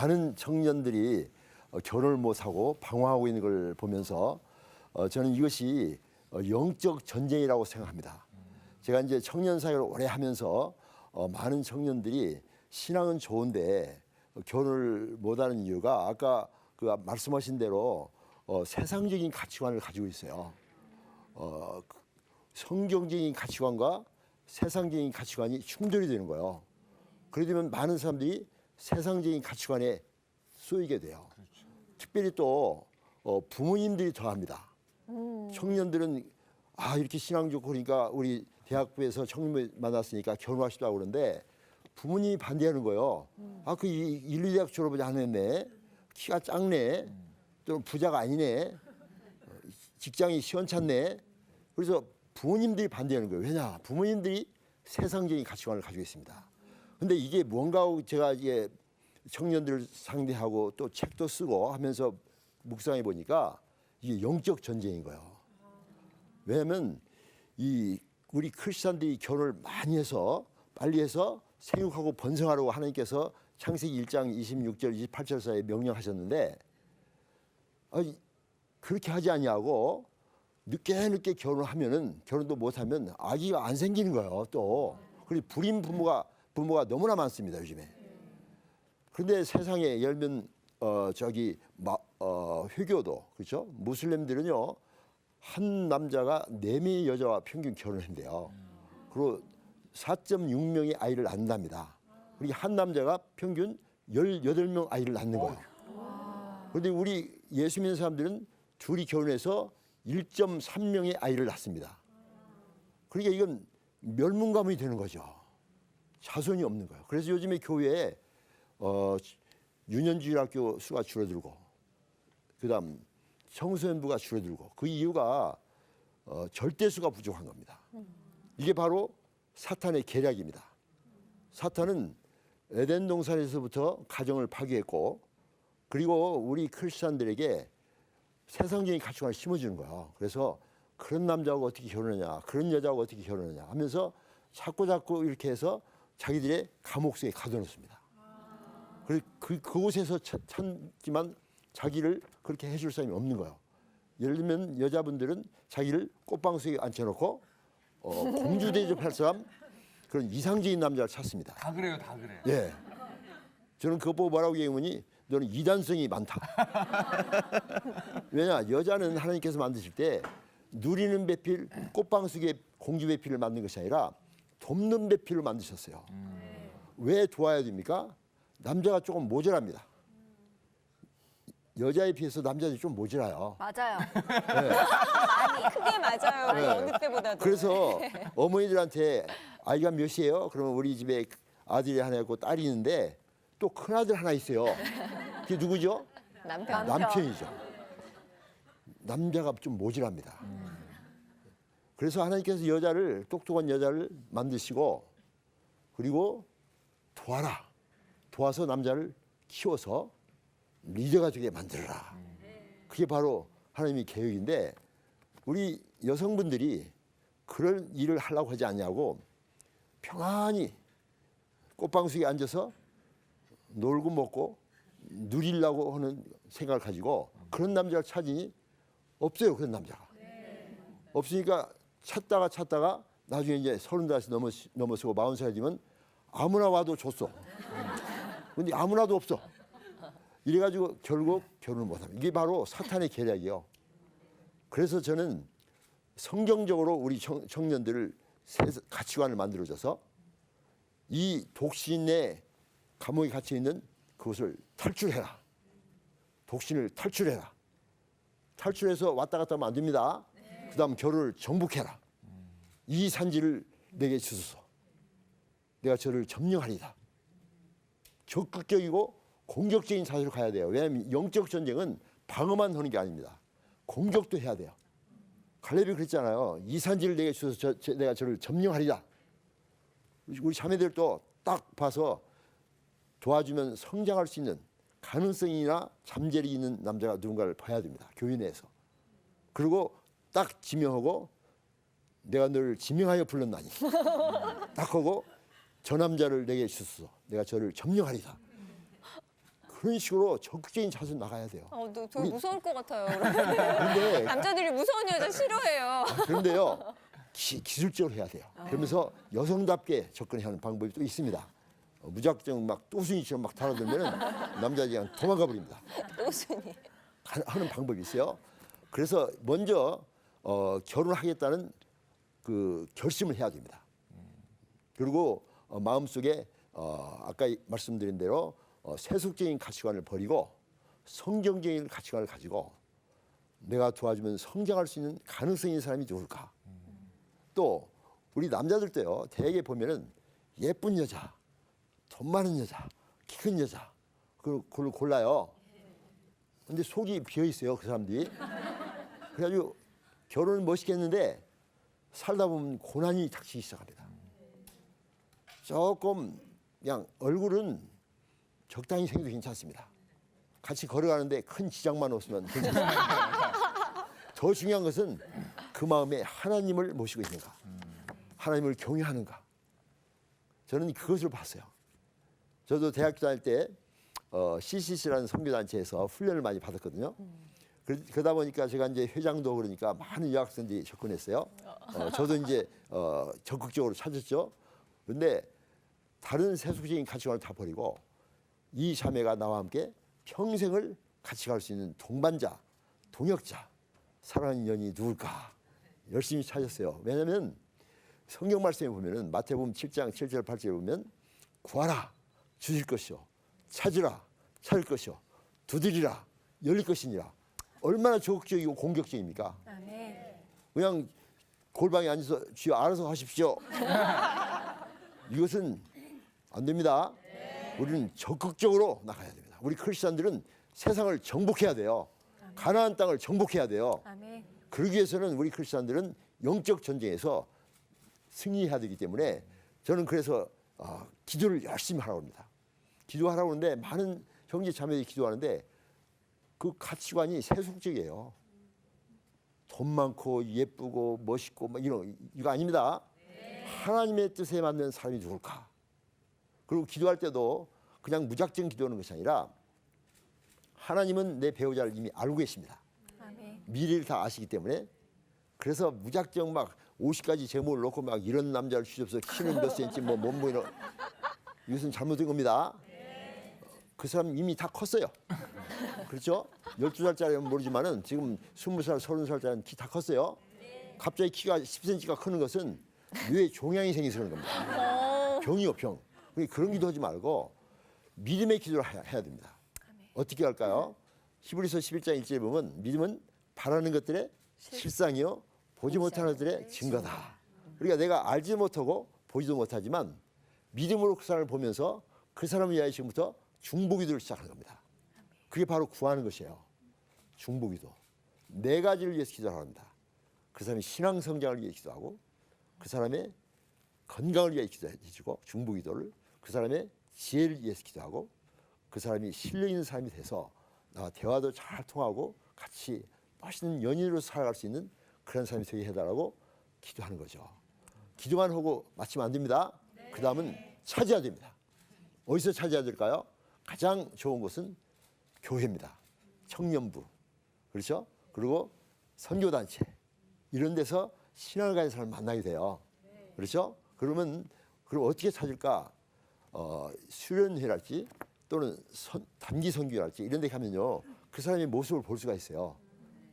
많은 청년들이 어, 결혼을 못하고 방황하고 있는 걸 보면서 어, 저는 이것이 어, 영적 전쟁이라고 생각합니다. 제가 이제 청년 사회를 오래 하면서 어, 많은 청년들이 신앙은 좋은데 어, 결혼을 못하는 이유가 아까 그 말씀하신 대로 어, 세상적인 가치관을 가지고 있어요. 어, 그 성경적인 가치관과 세상적인 가치관이 충돌이 되는 거예요. 그러게 되면 많은 사람들이 세상적인 가치관에 쏘이게 돼요. 특별히 또 어, 부모님들이 더합니다. 청년들은 아 이렇게 신앙 좋고 그러니까 우리 대학부에서 청년 만났으니까 결혼하시라고 그러는데 부모님이 반대하는 거예요. 아그 인류대학 졸업을 안 했네, 키가 작네, 또 부자가 아니네, 어, 직장이 시원찮네. 그래서 부모님들이 반대하는 거예요. 왜냐? 부모님들이 세상적인 가치관을 가지고 있습니다. 근데 이게 뭔가 제가 이게 청년들 상대하고 또 책도 쓰고 하면서 묵상해 보니까 이게 영적 전쟁인 거예요. 왜냐하면 이 우리 크리스천들이 결혼을 많이 해서 빨리 해서 생육하고 번성하라고 하나님께서 창세기 1장 26절 28절 사이에 명령하셨는데 아니, 그렇게 하지 아니하고 늦게 늦게 결혼하면은 결혼도 못하면 아기가 안 생기는 거예요 또 그리고 불임 부모가 부모가 너무나 많습니다 요즘에 그런데 세상에 열면 어 저기 마, 어 회교도 그렇죠 무슬림들은요 한 남자가 네 명의 여자와 평균 결혼한대요 그리고 4.6명의 아이를 낳는답니다 그리고 한 남자가 평균 18명 아이를 낳는 거예요 그런데 우리 예수 믿는 사람들은 둘이 결혼해서 1.3명의 아이를 낳습니다. 그러니까 이건 멸문가문이 되는 거죠. 자손이 없는 거예요. 그래서 요즘에 교회에 어, 유년주일학교 수가 줄어들고, 그다음 청소년부가 줄어들고 그 이유가 어, 절대수가 부족한 겁니다. 이게 바로 사탄의 계략입니다. 사탄은 에덴 동산에서부터 가정을 파괴했고, 그리고 우리 크리스천들에게 세상적인 가치관을 심어주는 거야. 그래서 그런 남자하고 어떻게 결혼하냐, 그런 여자하고 어떻게 결혼하냐 하면서 자꾸 자꾸 이렇게 해서 자기들의 감옥 속에 가둬놓습니다. 그, 그 그곳에서 차- 참지만 자기를 그렇게 해줄 사람이 없는 거예요. 예를 들면 여자분들은 자기를 꽃방 속에 앉혀놓고 어, 공주 대접할 사람 그런 이상적인 남자를 찾습니다. 다 그래요, 다 그래. 예. 저는 그거 보고 뭐라고 얘기하니 너는 이단성이 많다. 왜냐 여자는 하나님께서 만드실 때 누리는 배필 꽃방 속에 공주 배필을 만든 것이 아니라 돕는 배필을 만드셨어요. 왜 도와야 됩니까? 남자가 조금 모자랍니다. 여자에 비해서 남자들이 좀 모자라요. 맞아요. 많이 크게 맞아요. 네. 어느 때보다도. 그래서 어머니들한테 아이가 몇이에요? 그러면 우리 집에 아들이 하나 있고 딸이 있는데 또 큰 아들 하나 있어요. 그게 누구죠? 남편. 남편이죠. 남자가 좀 모질합니다. 그래서 하나님께서 여자를 똑똑한 여자를 만드시고 그리고 도와라. 도와서 남자를 키워서 리더가 되게 만들어라. 그게 바로 하나님의 계획인데 우리 여성분들이 그런 일을 하려고 하지 않냐고 평안히 꽃방석에 앉아서 놀고 먹고 누리려고 하는 생각을 가지고 그런 남자를 찾으니 없어요 그런 남자가 없으니까 찾다가 찾다가 나중에 이제 서른 넘어 넘어서고 마흔 살 되면 아무나 와도 줬어 근데 아무나도 없어 이래가지고 결국 결혼을 못합니다 이게 바로 사탄의 계략이요 그래서 저는 성경적으로 우리 청, 청년들을 세- 가치관을 만들어줘서 이 독신의 감옥에 갇혀 있는 그것을 탈출해라. 독신을 탈출해라. 탈출해서 왔다 갔다 하면 안 됩니다. 그다음 결혼을 정복해라. 이 산지를 내게 주소서. 내가 저를 점령하리다. 적극적이고 공격적인 자세로 가야 돼요. 왜냐하면 영적 전쟁은 방어만 하는 게 아닙니다. 공격도 해야 돼요. 갈렙이 그랬잖아요. 이 산지를 내게 주소서 저- 저- 내가 저를 점령하리다. 우리 자매들도 딱 봐서 도와주면 성장할 수 있는 가능성이나 잠재력이 있는 남자가 누군가를 봐야 됩니다. 교회 내에서. 그리고 딱 지명하고 내가 너를 지명하여 불렀나니 딱 하고 저 남자를 내게 주소서 내가 저를 점령하리다. 그런 식으로 적극적인 자세로 나가야 돼요. 어, 너, 저 우리- 무서울 것 같아요. 그런데 남자들이 무서운 여자 싫어해요. 그런데요 기, 기술적으로 해야 돼요. 그러면서 여성답게 접근해야 하는 방법이 또 있습니다. 어, 무작정 막 또순이처럼 막 달아들면 남자들이 그냥 도망가 버립니다. 오순이. 하- 하는 방법이 있어요. 그래서 먼저 어, 결혼하겠다는 그 결심을 해야 됩니다. 그리고 어, 마음속에 어, 아까 이- 말씀드린 대로 어, 세속적인 가치관을 버리고 성경적인 가치관을 가지고 내가 도와주면 성장할 수 있는 가능성이 있는 사람이 누굴까? 또 우리 남자들도요. 대개 보면은 예쁜 여자, 돈 많은 여자, 키 큰 여자 그걸 그걸 골라요. 근데 속이 비어 있어요 그 사람들이. 그래가지고 결혼을 멋있게 했는데 살다 보면 고난이 닥치기 시작합니다. 조금 그냥 얼굴은 적당히 생겨도 괜찮습니다. 같이 걸어가는데 큰 지장만 없으면 괜찮습니다. 더 중요한 것은 그 마음에 하나님을 모시고 있는가, 하나님을 경외하는가. 저는 그것을 봤어요. 저도 대학교 다닐 때 어, CCC라는 선교단체에서 훈련을 많이 받았거든요. 그- 그러다 보니까 제가 이제 회장도 그러니까 많은 여학생들이 접근했어요. 어, 저도 이제 어, 적극적으로 찾았죠. 그런데 다른 세속적인 가치관을 다 버리고 이 자매가 나와 함께 평생을 같이 갈 수 있는 동반자, 동역자, 사랑하는 인연이 누굴까 열심히 찾았어요. 왜냐하면 성경 말씀에 보면은 마태복음 7장 7절 8절에 보면 구하라 주실 것이요 찾으라 찾을 것이요 두드리라 열릴 것이니라 얼마나 적극적이고 공격적입니까? 그냥 골방에 앉아서 주여 알아서 하십시오. 이것은 안 됩니다. 우리는 적극적으로 나가야 됩니다. 우리 크리스천들은 세상을 정복해야 돼요. 가나안 땅을 정복해야 돼요. 아멘. 그러기 위해서는 우리 크리스천들은 영적 전쟁에서 승리해야 되기 때문에 저는 그래서 어, 기도를 열심히 하라고 합니다. 기도하라고 하는데 많은 형제 자매들이 기도하는데 그 가치관이 세속적이에요. 돈 많고 예쁘고 멋있고 뭐 이런 이거 아닙니다. 하나님의 뜻에 맞는 사람이 누굴까? 그리고 기도할 때도 그냥 무작정 기도하는 것이 아니라 하나님은 내 배우자를 이미 알고 계십니다. 아멘. 미래를 다 아시기 때문에 그래서 무작정 막 50가지 제목을 놓고 막 이런 남자를 주셔서 키는 몇 센치 뭐 몸무 이런 이것은 잘못된 겁니다. 그 사람 이미 다 컸어요. 그렇죠? 12살짜리는 모르지만은 지금 20살, 30살짜리는 키 다 컸어요. 갑자기 키가 10cm가 크는 것은 뇌에 종양이 생겨서 그런 겁니다. 병이요, 병. 그러니까 그런 기도하지 말고 믿음의 기도를 해야, 됩니다. 어떻게 할까요? 히브리서 11장 1절에 보면 믿음은 바라는 것들의 실상이요 보지 못하는 것들의 증거다. 그러니까 내가 알지 못하고 보지도 못하지만 믿음으로 그 사람을 보면서 그 사람을 위하여 지금부터 중보기도를 시작하는 겁니다. 그게 바로 구하는 것이에요. 중보기도. 네 가지를 위해서 기도를 합니다. 그 사람의 신앙 성장을 위해 기도하고 그 사람의 건강을 위해 기도해주고 중보기도를 그 사람의 지혜를 위해서 기도 하고 그 사람이 신뢰 있는 사람이 돼서 대화도 잘 통하고 같이 멋있는 연인으로 살아갈 수 있는 그런 사람이 되게 해달라고 기도하는 거죠. 기도만 하고 마치면 안 됩니다. 그 다음은 찾아야 됩니다. 어디서 찾아야 될까요? 가장 좋은 곳은 교회입니다. 청년부. 그렇죠? 그리고 선교단체. 이런 데서 신앙을 가진 사람을 만나게 돼요. 그렇죠? 그러면 그럼 어떻게 찾을까? 어, 수련회랄지 또는 선, 단기 선교랄지 이런 데 가면요. 그 사람의 모습을 볼 수가 있어요.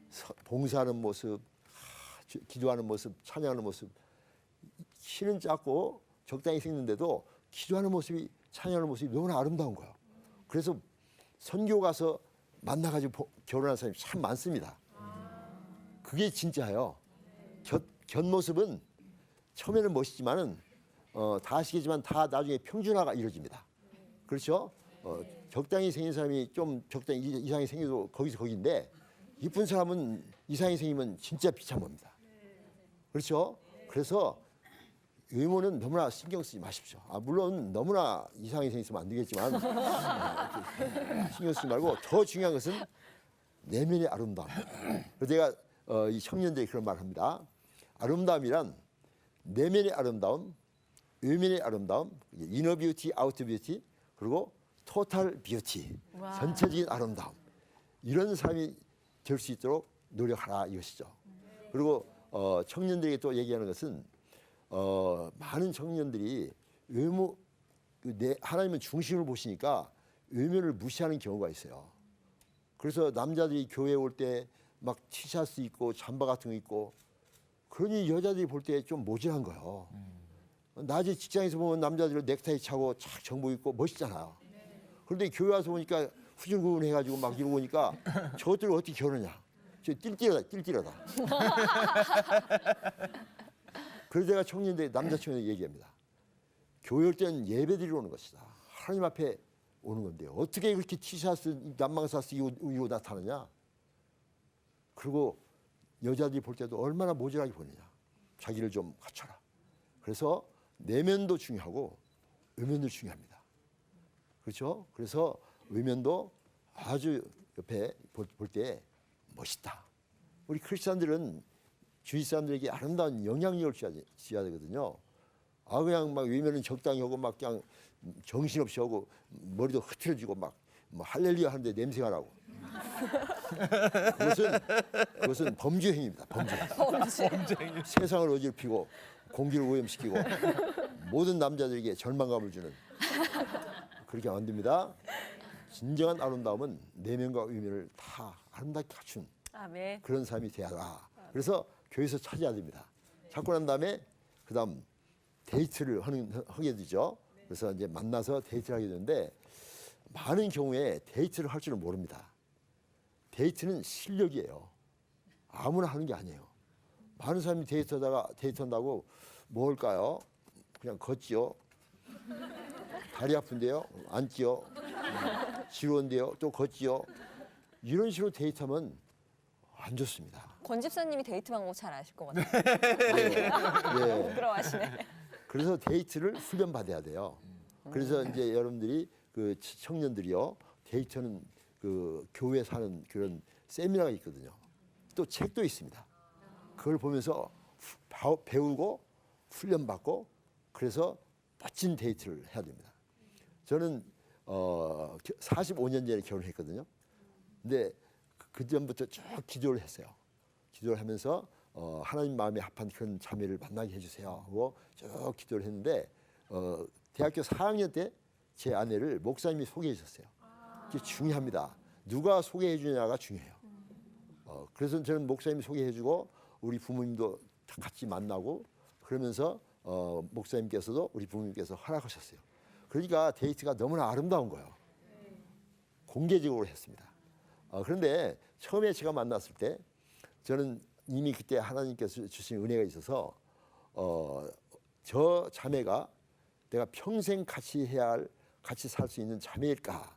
서- 봉사하는 모습, 하, 기- 기도하는 모습, 찬양하는 모습. 키는 작고 적당히 생겼는데도 기도하는 모습이 찬양하는 모습이 너무나 아름다운 거예요. 그래서 선교 가서 만나가지고 보- 결혼한 사람이 참 많습니다. 그게 진짜예요. 곁, 겉모습은 처음에는 멋있지만은 어, 다 아시겠지만 다 나중에 평준화가 이루어집니다. 그렇죠? 어, 적당히 생긴 사람이 좀 적당히 이- 이상하게 생겨도 거기서 거기인데 이쁜 사람은 이상하게 생기면 진짜 비참합니다. 그렇죠? 그래서 외모는 너무나 신경 쓰지 마십시오. 아, 물론 너무나 이상하게 생겼으면 안 되겠지만 아, 이렇게 신경 쓰지 말고 더 중요한 것은 내면의 아름다움. 그래서 제가 어, 이 청년들이 그런 말을 합니다. 아름다움이란 내면의 아름다움, 외면의 아름다움, 이너 뷰티, 아우터 뷰티, 그리고 토탈 뷰티, 와. 전체적인 아름다움 이런 삶이 될 수 있도록 노력하라 이것이죠. 그리고 어, 청년들에게 또 얘기하는 것은 어, 많은 청년들이 외모 그 내, 하나님은 중심을 보시니까 외면을 무시하는 경우가 있어요. 그래서 남자들이 교회 올 때 막 티셔츠 입고 잠바 같은 거 입고 그러니 여자들이 볼 때 좀 모질한 거예요. 낮에 직장에서 보면 남자들 넥타이 차고 착 정복 입고 멋있잖아요. 그런데 교회 와서 보니까 후줄근해가지고 막 이러고 오니까 저것들 어떻게 결혼냐? 저 띨띨하다, 띨띨하다. 그래서 제가 청년들 남자 청년에게 얘기합니다. 교회 올 때는 예배 드리러 오는 것이다. 하나님 앞에 오는 건데 어떻게 그렇게 티셔츠, 입고, 입고 나타나냐? 그리고 여자들이 볼 때도 얼마나 모질하게 보느냐. 자기를 좀 갖춰라. 그래서 내면도 중요하고 외면도 중요합니다. 그렇죠? 그래서 외면도 아주 옆에 볼 때 멋있다. 우리 크리스천들은 주위 사람들에게 아름다운 영향력을 줘야, 되거든요. 아 그냥 막 외면은 적당히 하고 막 그냥 정신없이 하고 머리도 흐트러지고 막 뭐 할렐루야 하는데 냄새가 나고 그것은 그것은 범죄 행위입니다. 범죄. 세상을 어지럽히고 공기를 오염시키고 모든 남자들에게 절망감을 주는 그렇게 안 됩니다. 진정한 아름다움은 내면과 의면을 다 아름답게 갖춘 아멘. 그런 삶이 돼야 한다. 그래서 교회에서 찾아야 됩니다. 찾고 난 다음에 그다음 데이트를 하는 하게 되죠. 그래서 이제 만나서 데이트를 하게 되는데 많은 경우에 데이트를 할 줄은 모릅니다. 데이트는 실력이에요. 아무나 하는 게 아니에요. 많은 사람이 데이트하다가 데이트한다고 뭐 할까요? 그냥 걷지요. 다리 아픈데요. 앉지요. 지루한데요. 또 걷지요. 이런 식으로 데이트하면 안 좋습니다. 권 집사님이 데이트 방법 잘 아실 것 같아요. 예. 부끄러워하시네. 그래서 데이트를 훈련 받아야 돼요. 그래서 이제 여러분들이 그 치- 청년들이요 데이트는 그 교회 사는 그런 세미나가 있거든요. 또 책도 있습니다. 그걸 보면서 배우고 훈련 받고 그래서 멋진 데이트를 해야 됩니다. 저는 어 45년 전에 결혼했거든요. 근데 그 전부터 쭉 기도를 했어요. 기도를 하면서 어, 하나님 마음에 합한 그런 자매를 만나게 해주세요 하고 쭉 기도를 했는데 어, 대학교 4학년 때 제 아내를 목사님이 소개해 주셨어요. 이게 중요합니다. 누가 소개해 주냐가 중요해요. 어, 그래서 저는 목사님이 소개해 주고 우리 부모님도 다 같이 만나고 그러면서 어, 목사님께서도 우리 부모님께서 허락하셨어요. 그러니까 데이트가 너무나 아름다운 거예요. 공개적으로 했습니다. 어, 그런데 처음에 제가 만났을 때 저는 이미 그때 하나님께서 주신 은혜가 있어서 어, 저 자매가 내가 평생 같이 해야 할 같이 살 수 있는 자매일까?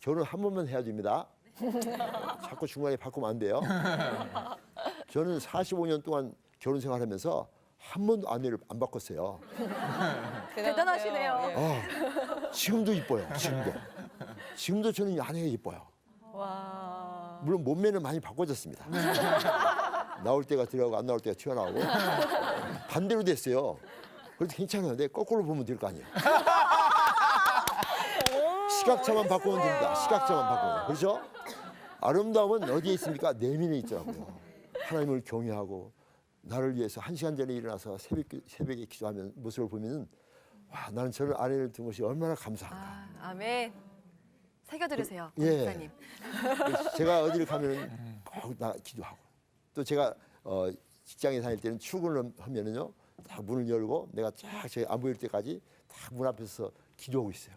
결혼 한 번만 해야 됩니다. 어, 자꾸 중간에 바꾸면 안 돼요. 저는 45년 동안 결혼 생활하면서 한 번도 아내를 안 바꿨어요. 대단하시네요. 예. 아, 지금도 이뻐요. 지금도. 지금도 저는 아내가 이뻐요. 와. 물론 몸매는 많이 바꿔졌습니다. 나올 때가 들어가고 안 나올 때가 튀어나오고 반대로 됐어요. 그래도 괜찮아요. 내 거꾸로 보면 될 거 아니에요. 시각차만 바꾸면 됩니다. 시각차만 바꾸면. 그렇죠? 아름다움은 어디에 있습니까? 내면에 있더라고요. 하나님을 경외하고 나를 위해서 한 시간 전에 일어나서 새벽, 새벽에 기도하는 모습을 보면은 와 나는 저를 아내를 둔 것이 얼마나 감사한가. 아, 아멘. 새겨 들으세요, 예. 목사님. 제가 어디를 가면은 꼭나 기도하고 또 제가 어, 직장에 다닐 때는 출근을 하면은요 다 문을 열고 내가 쫙저안 보일 때까지 다 문 앞에서 기도하고 있어요.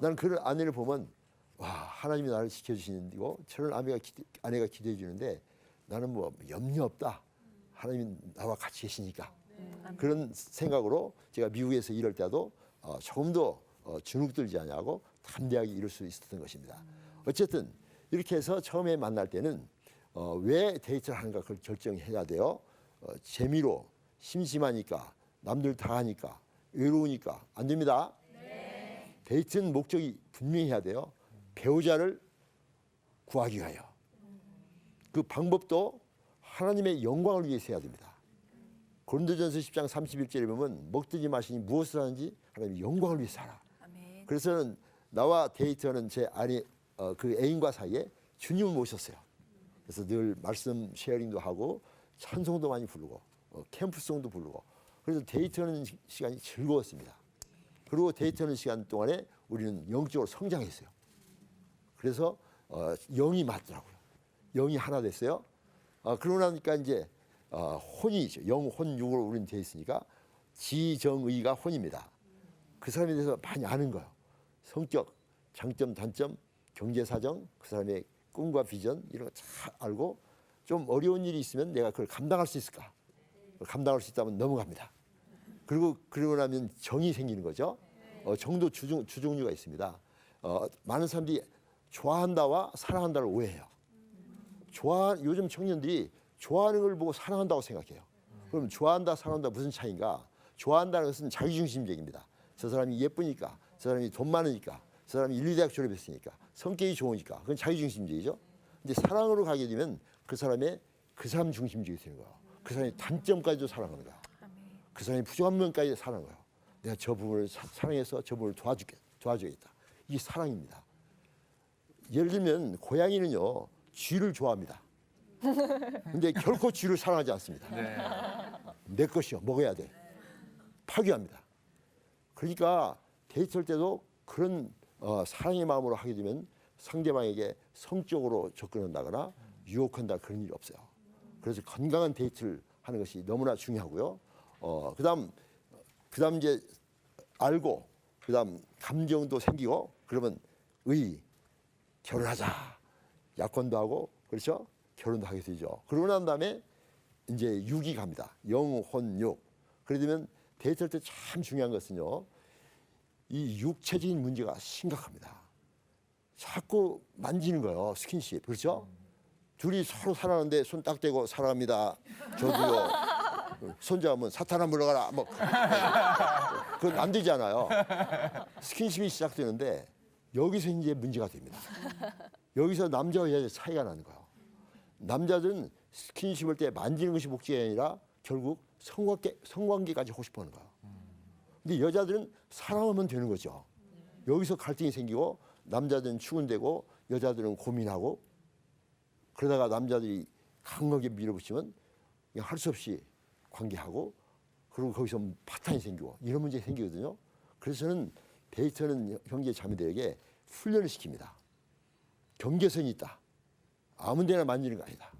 나는 그 아내를 보면 와 하나님이 나를 지켜주시는데고 저는 아내가 기, 아내가 기도해 주는데 나는 뭐 염려 없다. 하나님이 나와 같이 계시니까 그런 생각으로 제가 미국에서 일할 때도 어, 조금 더 어, 주눅들지 않냐고 담대하게 이룰 수 있었던 것입니다. 어쨌든 이렇게 해서 처음에 만날 때는 어, 왜 데이트를 하는가 그걸 결정해야 돼요. 어, 재미로 심심하니까 남들 다 하니까 외로우니까 안 됩니다. 데이트는 목적이 분명해야 돼요. 배우자를 구하기 위하여. 그 방법도 하나님의 영광을 위해서 해야 됩니다. 고린도전서 10장 31절에 보면 먹든지 마시니 무엇을 하는지 하나님의 영광을 위해서 하라. 아멘. 그래서는 나와 데이트하는 제 아내 어, 그 애인과 사이에 주님을 모셨어요. 그래서 늘 말씀 쉐어링도 하고 찬송도 많이 부르고 어, 캠프송도 부르고 그래서 데이트하는 시- 시간이 즐거웠습니다. 그리고 데이트하는 시간 동안에 우리는 영적으로 성장했어요. 그래서 어, 영이 맞더라고요. 영이 하나 됐어요. 어, 그러고 나니까 이제 어, 혼이죠. 영 혼 육으로 우리는 돼 있으니까 지정의가 혼입니다. 그 사람에 대해서 많이 아는 거예요. 성격, 장점, 단점, 경제 사정, 그 사람의 꿈과 비전 이런 거 잘 알고 좀 어려운 일이 있으면 내가 그걸 감당할 수 있을까? 감당할 수 있다면 넘어갑니다. 그리고 그러고 나면 정이 생기는 거죠. 어, 정도 주종, 주종류가 있습니다. 어, 많은 사람들이 좋아한다와 사랑한다를 오해해요. 좋아 요즘 청년들이 좋아하는 걸 보고 사랑한다고 생각해요. 그럼 좋아한다, 사랑한다 무슨 차이인가? 좋아한다는 것은 자기중심적입니다. 저 사람이 예쁘니까, 저 사람이 돈 많으니까, 저 사람이 인류대학 졸업했으니까, 성격이 좋으니까, 그건 자기중심적이죠. 근데 사랑으로 가게 되면 그 사람의 그 사람 중심적이 되는 거예요. 그 사람의 단점까지도 사랑하는 거야. 그 사람의 부족한 면까지 사랑하는 거예요. 내가 저 부분을 사, 사랑해서 저 부분을 도와주겠, 도와주겠다. 이게 사랑입니다. 예를 들면 고양이는요 쥐를 좋아합니다. 근데 결코 쥐를 사랑하지 않습니다. 내 것이요 먹어야 돼. 파괴합니다. 그러니까 데이트할 때도 그런 어, 사랑의 마음으로 하게 되면 상대방에게 성적으로 접근한다거나 유혹한다 그런 일이 없어요. 그래서 건강한 데이트를 하는 것이 너무나 중요하고요. 어, 그다음 그다음 이제 알고 그다음 감정도 생기고 그러면 의 결혼하자 약혼도 하고 그렇죠 결혼도 하게 되죠. 그러고 난 다음에 이제 육이 갑니다. 영혼육. 그래 되면 데이트할 때 참 중요한 것은요. 이 육체적인 문제가 심각합니다. 자꾸 만지는 거예요. 스킨십. 그렇죠? 둘이 서로 사랑하는데 손 딱 대고 사랑합니다. 저도요. 손잡으면 사탄아 물러가라. 뭐 그건 안 되잖아요. 스킨십이 시작되는데 여기서 이제 문제가 됩니다. 여기서 남자와 여자 차이가 나는 거예요. 남자들은 스킨십을 때 만지는 것이 목적이 아니라 결국 성관계, 성관계까지 하고 싶어 하는 거예요. 근데 여자들은 사랑하면 되는 거죠. 여기서 갈등이 생기고 남자들은 추근되고 여자들은 고민하고 그러다가 남자들이 강하게 밀어붙이면 할 수 없이 관계하고 그리고 거기서 파탄이 생기고 이런 문제가 생기거든요. 그래서 저는 데이트는 형제 자매들에게 훈련을 시킵니다. 경계선이 있다. 아무 데나 만지는 거 아니다.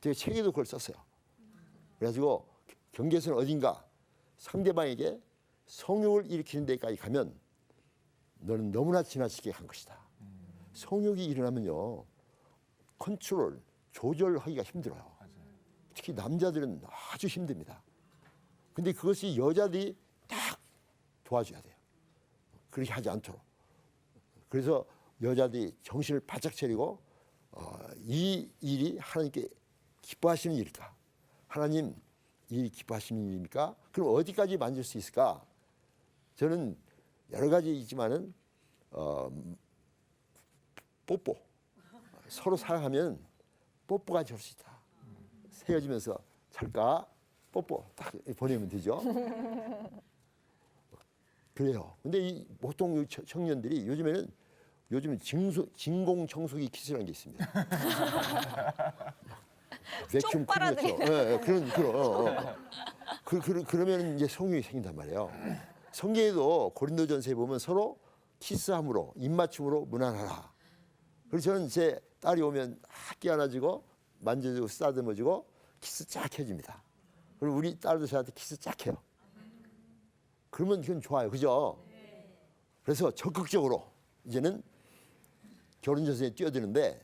제가 책에도 그걸 썼어요. 그래가지고 경계선 어딘가 상대방에게 성욕을 일으키는 데까지 가면 너는 너무나 지나치게 한 것이다. 성욕이 일어나면요 컨트롤 조절하기가 힘들어요. 특히 남자들은 아주 힘듭니다. 근데 그것이 여자들이 딱 도와줘야 돼요. 그렇게 하지 않도록. 그래서 여자들이 정신을 바짝 차리고 어, 이 일이 하나님께 기뻐하시는 일일까? 하나님 이 일이 기뻐하시는 일입니까? 그럼 어디까지 만질 수 있을까? 저는 여러 가지 있지만은 어, 뽀뽀 서로 사랑하면 뽀뽀가 줄수 있다. 헤어지면서 잘까 뽀뽀 딱 보내면 되죠. 그래요. 근데 이 보통 청년들이 요즘에는 요즘은 진소, 진공 청소기 키스라는 게 있습니다. 백큐um 빨아들이는. 예, 예, 그런 그런. 어, 어. 그, 그, 그러면 이제 성욕이 생긴단 말이에요. 성경에도 고린도전서에 보면 서로 키스함으로 입맞춤으로 무난하라. 그래서 저는 제 딸이 오면 학기 안아주고 만져주고 쓰다듬어주고 키스 쫙 해줍니다. 그리고 우리 딸도 저한테 키스 쫙 해요. 그러면 그건 좋아요. 그죠? 그래서 적극적으로 이제는 결혼 전선에 뛰어드는데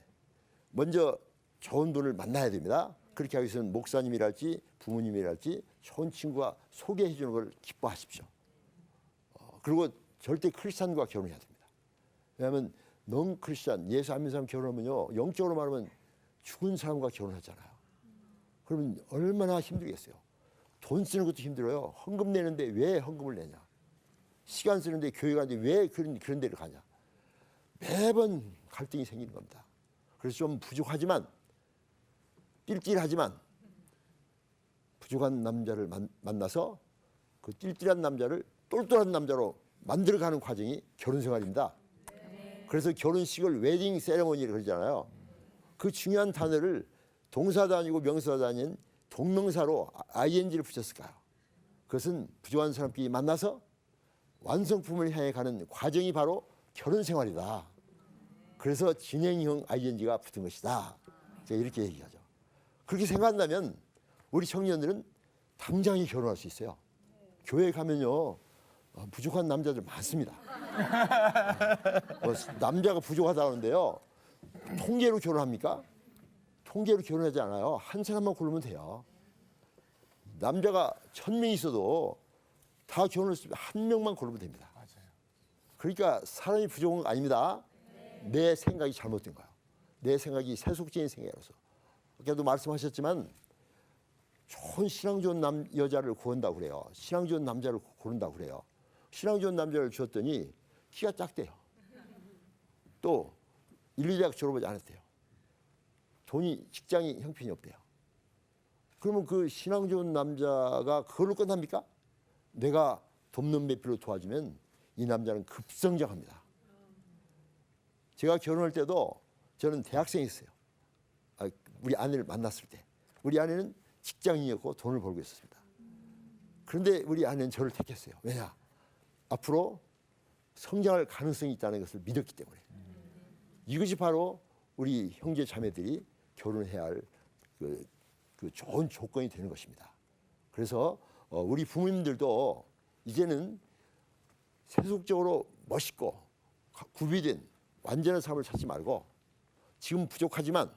먼저 좋은 분을 만나야 됩니다. 그렇게 하기 위해서는 목사님이랄지 부모님이랄지 좋은 친구가 소개해 주는 걸 기뻐하십시오. 어, 그리고 절대 크리스찬과 결혼해야 됩니다. 왜냐하면 넌 크리스찬 예수 안 믿는 사람 결혼하면요 영적으로 말하면 죽은 사람과 결혼하잖아요. 그러면 얼마나 힘들겠어요. 돈 쓰는 것도 힘들어요. 헌금 내는데 왜 헌금을 내냐? 시간 쓰는데 교회 가는데 왜 그런 그런 데를 가냐? 매번 갈등이 생기는 겁니다. 그래서 좀 부족하지만 띨띨하지만 부족한 남자를 만, 만나서 그 띨띨한 남자를 똘똘한 남자로 만들어가는 과정이 결혼 생활입니다. 그래서 결혼식을 웨딩 세레모니를 그러잖아요. 그 중요한 단어를 동사 단위고 명사 단위인 동명사로 ing를 붙였을까요? 그것은 부족한 사람끼리 만나서 완성품을 향해 가는 과정이 바로 결혼 생활이다. 그래서 진행형 ing가 붙은 것이다. 제가 이렇게 얘기하죠. 그렇게 생각한다면 우리 청년들은 당장에 결혼할 수 있어요. 교회 가면요 어, 부족한 남자들 많습니다. 어, 남자가 부족하다는데요. 통계로 결혼합니까? 통계로 결혼하지 않아요. 한 사람만 고르면 돼요. 남자가 천 명 있어도 다 결혼을 했으면 한 명만 고르면 됩니다. 그러니까 사람이 부족한 거 아닙니다. 내 생각이 잘못된 거야. 내 생각이 세속적인 생각이라서. 아까도 말씀하셨지만 좋은 신앙 좋은 남 여자를 구한다고 그래요. 신앙 좋은 남자를 고른다고 그래요. 신앙 좋은 남자를 주었더니 키가 작대요. 또 인류대학 졸업하지 않았대요. 돈이 직장이 형편이 없대요. 그러면 그 신앙 좋은 남자가 그걸로 끝납니까? 내가 돕는 매필로 도와주면 이 남자는 급성장합니다. 제가 결혼할 때도 저는 대학생이었어요. 아, 우리 아내를 만났을 때 우리 아내는 직장인이었고 돈을 벌고 있었습니다. 그런데 우리 아내는 저를 택했어요. 왜냐? 앞으로 성장할 가능성이 있다는 것을 믿었기 때문에 이것이 바로 우리 형제 자매들이 결혼해야 할 그, 그 좋은 조건이 되는 것입니다. 그래서 어, 우리 부모님들도 이제는 세속적으로 멋있고 가- 구비된 완전한 삶을 찾지 말고 지금 부족하지만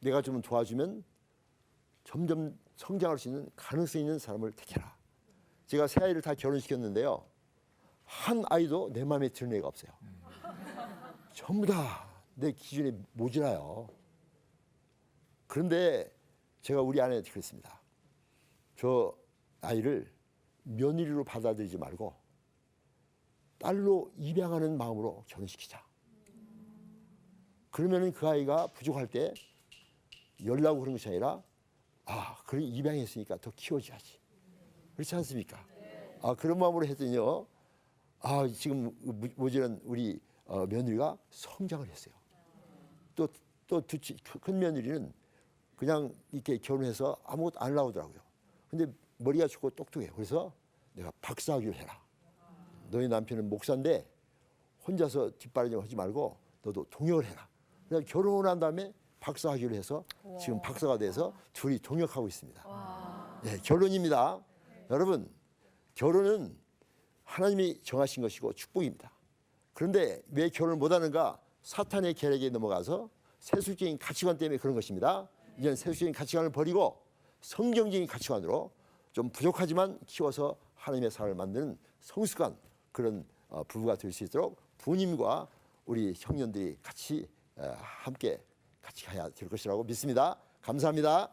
내가 좀 도와주면 점점 성장할 수 있는 가능성 있는 사람을 택해라. 제가 세 아이를 다 결혼시켰는데요. 한 아이도 내 마음에 드는 애가 없어요. 전부 다 내 기준에 모자라요. 그런데 제가 우리 아내한테 그랬습니다. 저 아이를 며느리로 받아들이지 말고 딸로 입양하는 마음으로 결혼시키자. 그러면은 그 아이가 부족할 때 열나고 그런 것이 아니라 아, 그래 입양했으니까 더 키워줘야지. 그렇지 않습니까? 아, 그런 마음으로 했더니요. 아, 지금 무- 모자란 우리 어, 며느리가 성장을 했어요. 또 또큰 며느리는 그냥 이렇게 결혼해서 아무것도 안 나오더라고요. 근데 머리가 좋고 똑똑해요. 그래서 내가 박사학위를 해라. 너희 남편은 목사인데 혼자서 뒷바라지 하지 말고 너도 동역을 해라. 그래서 결혼을 한 다음에 박사학위를 해서 지금 박사가 돼서 둘이 동역하고 있습니다. 네, 결론입니다. 여러분, 결혼은 하나님이 정하신 것이고 축복입니다. 그런데 왜 결혼을 못하는가? 사탄의 계략에 넘어가서 세속적인 가치관 때문에 그런 것입니다. 이제는 세속적인 가치관을 버리고 성경적인 가치관으로 좀 부족하지만 키워서 하나님의 사람을 만드는 성숙한 그런 어, 부부가 될 수 있도록 부모님과 우리 형년들이 같이 어, 함께 같이 가야 될 것이라고 믿습니다. 감사합니다.